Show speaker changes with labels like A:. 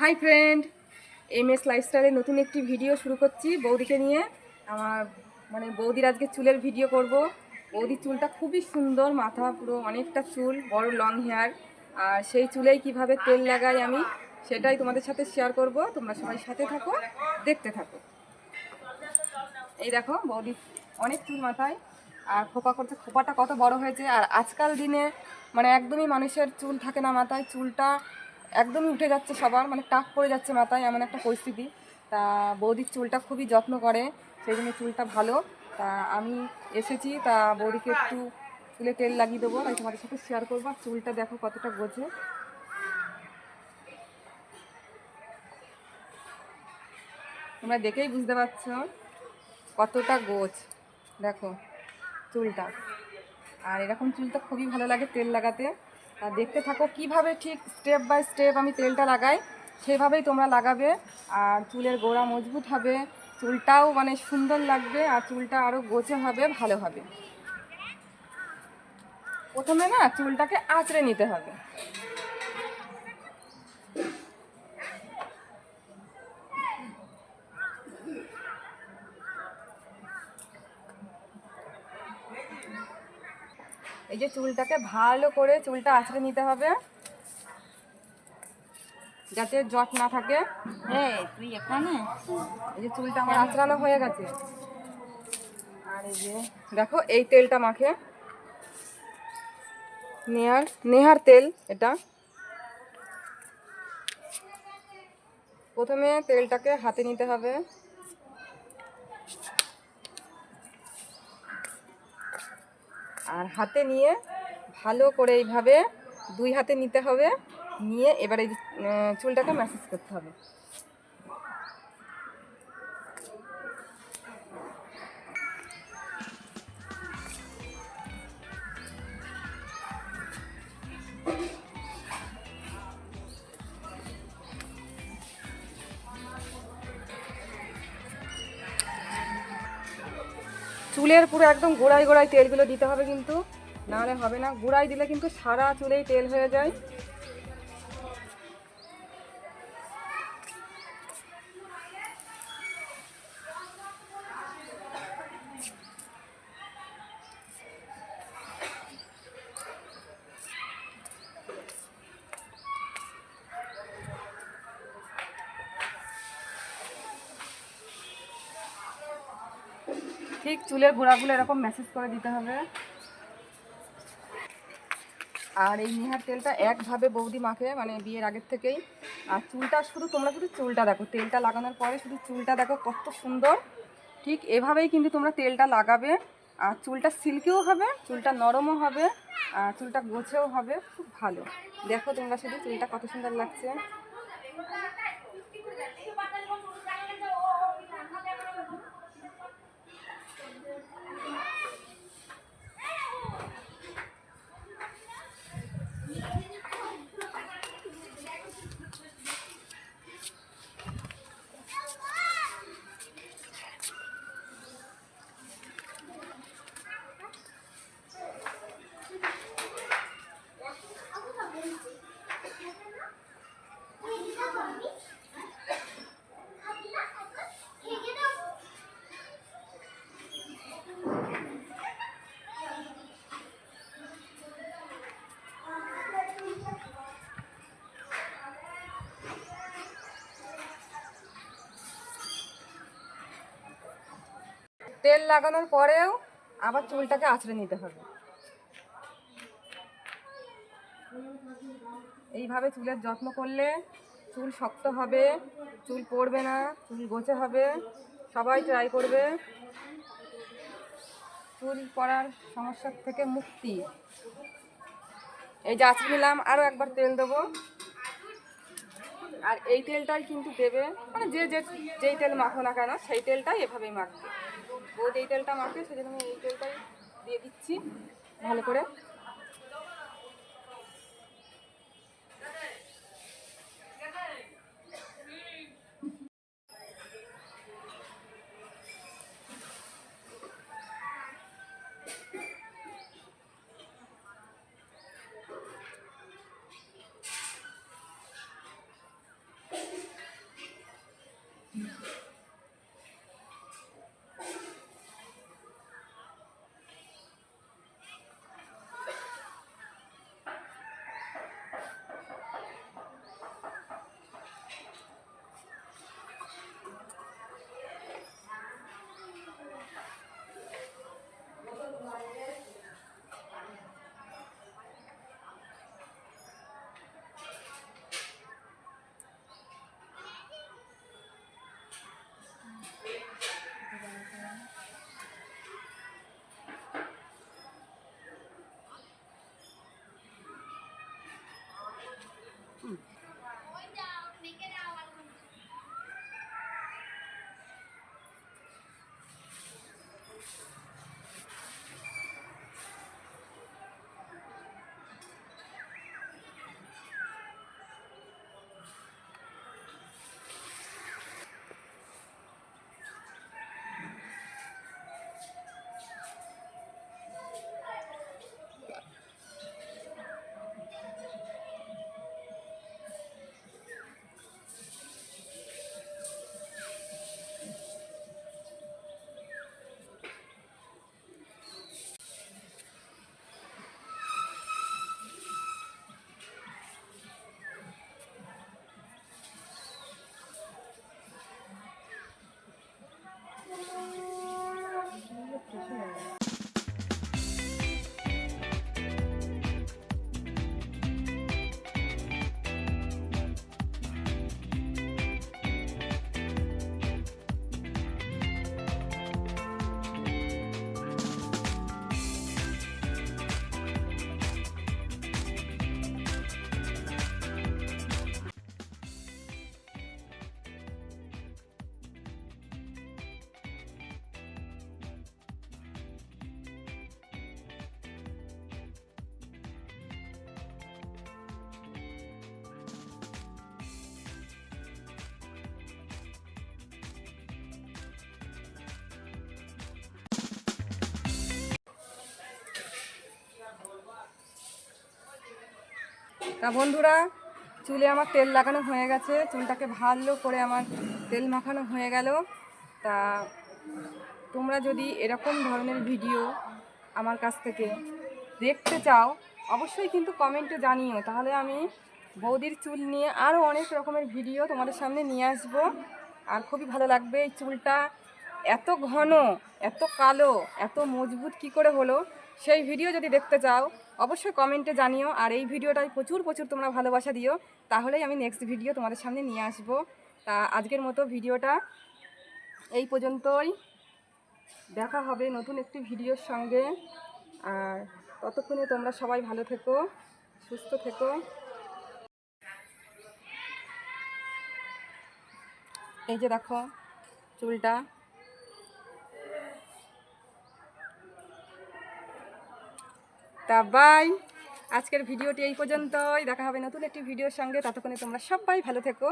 A: High friend M S লাইফস্টাইলের নতুন একটি ভিডিও শুরু করছি বৌদিকে নিয়ে। আমার মানে বৌদির আজকে চুলের ভিডিও করব। বৌদির চুলটা খুবই সুন্দর, মাথা পুরো অনেকটা চুল, বড় লং হেয়ার আর সেই চুলেই কীভাবে তেল লাগাই আমি, সেটাই তোমাদের সাথে শেয়ার করব। তোমরা সবাই সাথে থাকো, দেখতে থাকো। এই দেখো, বৌদি অনেক চুল মাথায়। আর খোপা করছে, খোপাটা কত বড় হয়েছে। আর আজকাল দিনে মানে একদমই মানুষের চুল থাকে না মাথায়। চুলটা একদমই উঠে যাচ্ছে সবার মানে টাক পড়ে যাচ্ছে মাথায় এমন একটা পরিস্থিতি। তা বৌদির চুলটা খুবই যত্ন করে, সেই জন্য চুলটা ভালো। তা আমি এসেছি, তা বৌদিকে একটু চুলে তেল লাগিয়ে দেবো, তাই তোমাদের সাথে শেয়ার করব। চুলটা দেখো কতটা গোছে তোমরা দেখেই বুঝতে পারছ কতটা গোছ দেখো চুলটা। আর এরকম চুলটা খুবই ভালো লাগে তেল লাগাতে। আর দেখতে থাকো কীভাবে ঠিক স্টেপ বাই স্টেপ আমি তেলটা লাগাই। সেভাবেই তোমরা লাগাবে আর চুলের গোড়া মজবুত হবে, চুলটাও মানে সুন্দর লাগবে আর চুলটা আরও গোছে হবে, ভালো হবে। প্রথমে না চুলটাকে আঁচড়ে নিতে হবে। এই যে চুলটাকে ভালো করে চুলটা আঁচড়ে নিতে হবে যাতে জট না থাকে।
B: এই তুই এখানে?
A: এই যে চুলটা আমার আঁচড়ানো হয়ে গেছে। আর এই যে দেখো এই তেলটা মাখে। নেহার নেহার তেল এটা। প্রথমে তেলটাকে হাতে নিতে হবে। আর হাতে নিয়ে ভালো করে এইভাবে দুই হাতে নিতে হবে। নিয়ে এবারে চুলটাকে ম্যাসেজ করতে হবে। চুলের পুরো একদম গোড়ায় গোড়ায় তেলগুলো দিতে হবে কিন্তু। নাহলে হবে না। গোড়ায় দিলে কিন্তু সারা চুলেই তেল হয়ে যায়। ঠিক চুলের গোড়াগুলো এরকম ম্যাসেজ করে দিতে হবে। আর এই নিহার তেলটা একভাবে বৌদি মাখে মানে বিয়ের আগের থেকেই। আর চুলটা শুধু, তোমরা শুধু চুলটা দেখো, তেলটা লাগানোর পরে শুধু চুলটা দেখো কত সুন্দর। ঠিক এভাবেই কিন্তু তোমরা তেলটা লাগাবে। আর চুলটা সিল্কিও হবে, চুলটা নরমও হবে, আর চুলটা গোছেও হবে, খুব ভালো। দেখো তোমরা শুধু চুলটা কত সুন্দর লাগছে। তেল লাগানোর পরেও আবার চুলটাকে আঁচড়ে নিতে হবে। এইভাবে চুলের যত্ন করলে চুল শক্ত হবে, চুল পড়বে না, চুল গোছে হবে, সবাই ট্রাই করবে। চুল পড়ার সমস্যার থেকে মুক্তি। এই যে আঁচড়ে নিলাম আরও একবার তেল দেবো। আর এই তেলটাই কিন্তু দেবে মানে যে যে, যেই তেল মাখো না কেন, সেই তেলটাই এভাবেই মাখবে। ও এই তেলটা মাখে সেজন্য আমি এই তেলটাই দিয়ে দিচ্ছি ভালো করে। তা বন্ধুরা, চুলে আমার তেল লাগানো হয়ে গেছে। চুলটাকে ভালো করে আমার তেল মাখানো হয়ে গেল। তা তোমরা যদি এরকম ধরনের ভিডিও আমার কাছ থেকে দেখতে চাও, অবশ্যই কিন্তু কমেন্টে জানিও। তাহলে আমি বৌদির চুল নিয়ে আরও অনেক রকমের ভিডিও তোমাদের সামনে নিয়ে আসব। আর খুবই ভালো লাগবে এই চুলটা এত ঘন, এত কালো, এত মজবুত কি করে হলো, সেই ভিডিও যদি দেখতে চাও অবশ্যই কমেন্টে জানিও। আর এই ভিডিওটায় প্রচুর প্রচুর তোমরা ভালোবাসা দিও। তাহলেই আমি নেক্সট ভিডিও তোমাদের সামনে নিয়ে আসব। তা আজকের মতো ভিডিওটা এই পর্যন্তই। দেখা হবে নতুন একটি ভিডিওর সঙ্গে। আর ততক্ষণে তোমরা সবাই ভালো থেকো, সুস্থ থেকো। এই যে দেখো চুলটা। তা বাই। আজকের ভিডিওটি এই পর্যন্তই। দেখা হবে নতুন একটি ভিডিওর সঙ্গে। ততক্ষণে তোমরা সবাই ভালো থেকো।